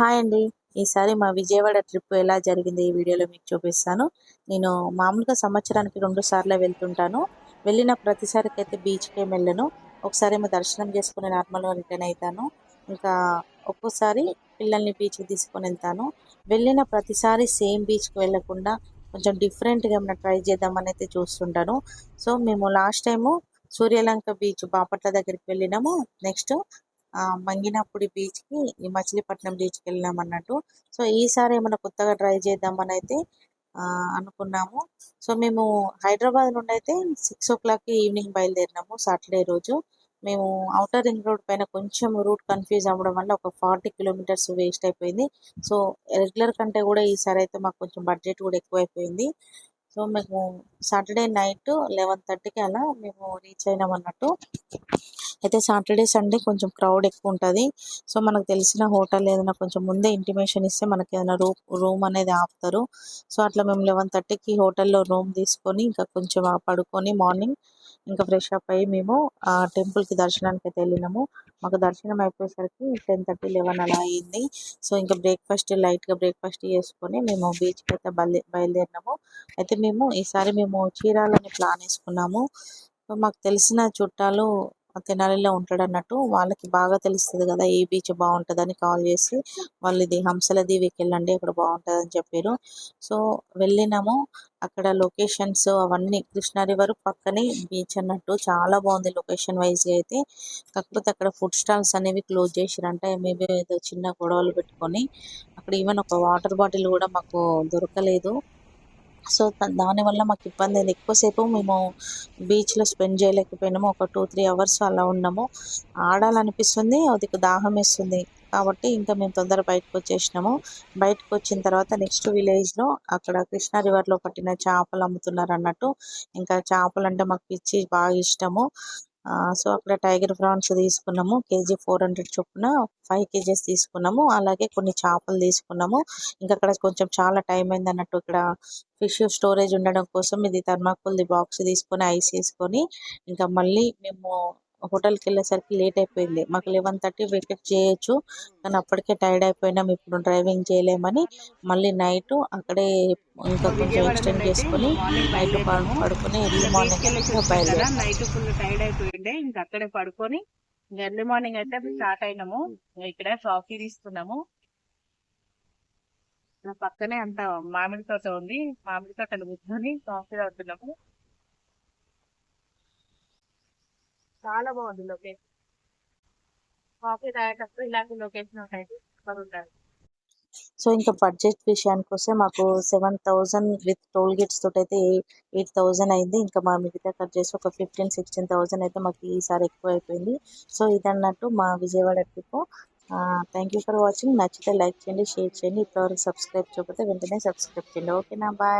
Hi అండి. ఈసారి మా విజయవాడ ట్రిప్ ఎలా జరిగింది ఈ వీడియోలో మీకు చూపిస్తాను. నేను మామూలుగా సంవత్సరానికి రెండు సార్లు వెళ్తుంటాను. వెళ్ళిన ప్రతిసారికి అయితే బీచ్కే వెళ్ళను. ఒకసారి ఏమో దర్శనం చేసుకుని నార్మల్గా రిటర్న్ అవుతాను ఇంకా ఒక్కోసారి పిల్లల్ని బీచ్కి తీసుకొని వెళ్తాను. వెళ్ళిన ప్రతిసారి సేమ్ బీచ్కి వెళ్ళకుండా కొంచెం డిఫరెంట్గా ఏమైనా ట్రై చేద్దామని అయితే చూస్తుంటాను. సో మేము last time Suryalanka beach Bapatla దగ్గరికి వెళ్ళినాము. నెక్స్ట్ మంగినప్పుడు బీచ్కి ఈ మచిలీపట్నం బీచ్కి వెళ్ళినాం అన్నట్టు. సో ఈసారి ఏమైనా కొత్తగా ట్రై చేద్దామని అయితే అనుకున్నాము. సో మేము హైదరాబాద్ నుండి అయితే సిక్స్ ఓ క్లాక్కి ఈవినింగ్ బయలుదేరినాము సాటర్డే రోజు. మేము అవుటర్ రింగ్ రోడ్ పైన కొంచెం రూట్ కన్ఫ్యూజ్ అవ్వడం వల్ల ఒక ఫార్టీ కిలోమీటర్స్ వేస్ట్ అయిపోయింది. సో రెగ్యులర్ కంటే కూడా ఈసారి అయితే మాకు కొంచెం బడ్జెట్ కూడా ఎక్కువైపోయింది. సో మేము సాటర్డే నైట్ లెవెన్ థర్టీకి అలా మేము రీచ్ అయినాం అన్నట్టు. అయితే సాటర్డే సండే కొంచెం క్రౌడ్ ఎక్కువ ఉంటుంది. సో మనకు తెలిసిన హోటల్ ఏదైనా కొంచెం ముందే ఇంటిమేషన్ ఇస్తే మనకి ఏదైనా రూమ్ రూమ్ అనేది ఆపుతారు. సో అట్లా మేము లెవెన్ థర్టీకి హోటల్లో రూమ్ తీసుకొని ఇంకా కొంచెం పడుకొని మార్నింగ్ ఇంకా ఫ్రెష్ అప్ అయ్యి మేము ఆ టెంపుల్కి దర్శనానికి అయితే వెళ్ళినాము. మాకు దర్శనం అయిపోయేసరికి టెన్ థర్టీ లెవెన్ అలా అయింది. సో ఇంకా బ్రేక్ఫాస్ట్ లైట్గా బ్రేక్ఫాస్ట్ చేసుకొని మేము బీచ్కి అయితే బయలు బయలుదేరినాము. అయితే మేము ఈసారి మేము చీరాలని ప్లాన్ వేసుకున్నాము. మాకు తెలిసిన చుట్టాలు తెనాలిలో ఉంటాడు అన్నట్టు వాళ్ళకి బాగా తెలుస్తుంది కదా ఏ బీచ్ బాగుంటుందని కాల్ చేసి వాళ్ళు ఇది హంసల దీవికి వెళ్ళండి అక్కడ బాగుంటుంది అని చెప్పారు. సో వెళ్ళినాము. అక్కడ లొకేషన్స్ అవన్నీ కృష్ణా రివర్ పక్కనే బీచ్ అన్నట్టు చాలా బాగుంది లొకేషన్ వైజ్గా అయితే. కాకపోతే అక్కడ ఫుడ్ స్టాల్స్ అనేవి క్లోజ్ చేసిరంట మేబీ ఏదో చిన్న గొడవలు పెట్టుకొని. అక్కడ ఈవెన్ ఒక వాటర్ బాటిల్ కూడా మాకు దొరకలేదు. సో దానివల్ల మాకు ఇబ్బంది అయింది ఎక్కువసేపు మేము బీచ్లో స్పెండ్ చేయలేకపోయినాము. ఒక టూ త్రీ అవర్స్ అలా ఉన్నాము. ఆడాలనిపిస్తుంది అది దాహం వేస్తుంది. కాబట్టి ఇంకా మేము తొందర బయటకు వచ్చేసినాము. బయటకు వచ్చిన తర్వాత నెక్స్ట్ విలేజ్లో అక్కడ కృష్ణా రివర్లో పట్టిన చేపలు అమ్ముతున్నారు అన్నట్టు. ఇంకా చేపలు అంటే మాకు పిచ్చి బాగా ఇష్టము. సో అక్కడ టైగర్ ప్రాన్స్ తీసుకున్నాము. కేజీ ఫోర్ హండ్రెడ్ చొప్పున ఫైవ్ కేజీస్ తీసుకున్నాము. అలాగే కొన్ని చేపలు తీసుకున్నాము. ఇంకా అక్కడ కొంచెం చాలా టైం అయింది అన్నట్టు ఇక్కడ ఫిష్ స్టోరేజ్ ఉండడం కోసం ఇది థర్మాకోల్ది బాక్స్ తీసుకొని ఐస్ వేసుకొని ఇంకా మళ్ళీ మేము హోటల్కి వెళ్ళేసరికి లేట్ అయిపోయింది మాకు లెవెన్ థర్టీ వెకెట్ చేయొచ్చు. కానీ అప్పటికే టైర్డ్ అయిపోయినాం ఇప్పుడు డ్రైవింగ్ చేయలేమని మళ్ళీ నైట్ అక్కడే ఇంకా కొంచెం ఎక్స్టెండ్ చేసుకుని నైట్ పడుకొని ఎర్లీ మార్నింగ్ బయలుదేరి. నైట్ ఫుల్ టైర్డ్ అయిపోయిండే ఇంకా అక్కడే పడుకొని ఎర్లీ మార్నింగ్ అయితే స్టార్ట్ అయినాము. ఇక్కడ కాఫీ తీసుకున్నాము. పక్కనే అంత మామిడి తోట ఉంది. మామిడి తోటలు కూర్చొని కాఫీ తాగుతున్నాము. చాలా బాగుంది లొకేషన్. కాఫీ తాగేటప్పుడు ఇలాంటి లొకేషన్ ఉంటాయి ఉంటాయి సో ఇంకా బడ్జెట్ విషయానికి వస్తే మాకు seven thousand with toll gates తోటి అయితే ఎయిట్ థౌజండ్ అయింది. ఇంకా మా మిగతా కట్ చేసి ఒక ఫిఫ్టీన్ సిక్స్టీన్ థౌజండ్ అయితే మాకు ఈసారి ఎక్కువ అయిపోయింది సో ఇదన్నట్టు మా Vijayawada trip. Thank you for watching. నచ్చితే లైక్ చేయండి షేర్ చేయండి. ఇప్పటివరకు సబ్స్క్రైబ్ చేయకపోతే వెంటనే సబ్స్క్రైబ్ చేయండి. ఓకేనా? బాయ్.